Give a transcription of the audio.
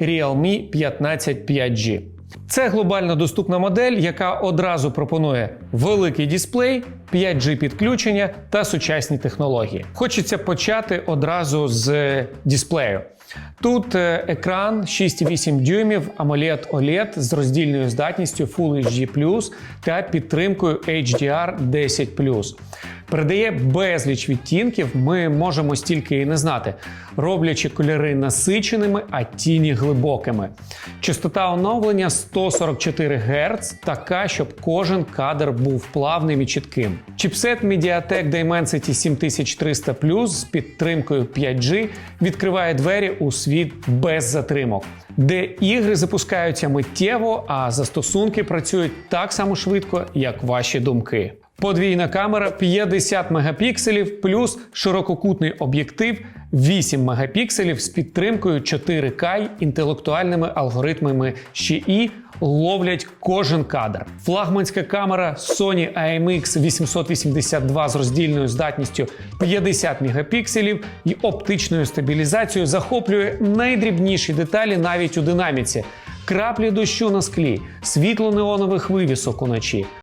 Realme 15 5G. Це глобально доступна модель, яка одразу пропонує великий дисплей, 5G підключення та сучасні технології. Хочеться почати одразу з дисплею. Тут е, екран 6,8 дюймів AMOLED OLED з роздільною здатністю Full HD+, та підтримкою HDR 10+. Передає безліч відтінків, ми можемо стільки і не знати, роблячи кольори насиченими, а тіні глибокими. Частота оновлення 144 Гц, така, щоб кожен кадр був плавним і чітким. Чіпсет MediaTek Dimensity 7300 з підтримкою 5G відкриває двері у світ без затримок, де ігри запускаються миттєво, а застосунки працюють так само швидко, як ваші думки. Подвійна камера 50 мегапікселів плюс ширококутний об'єктив 8 мегапікселів з підтримкою 4К й інтелектуальними алгоритмами ще і ловлять кожен кадр. Флагманська камера Sony IMX 882 з роздільною здатністю 50 мегапікселів і оптичною стабілізацією захоплює найдрібніші деталі навіть у динаміці. Краплі дощу на склі, світло неонових вивісок уночі,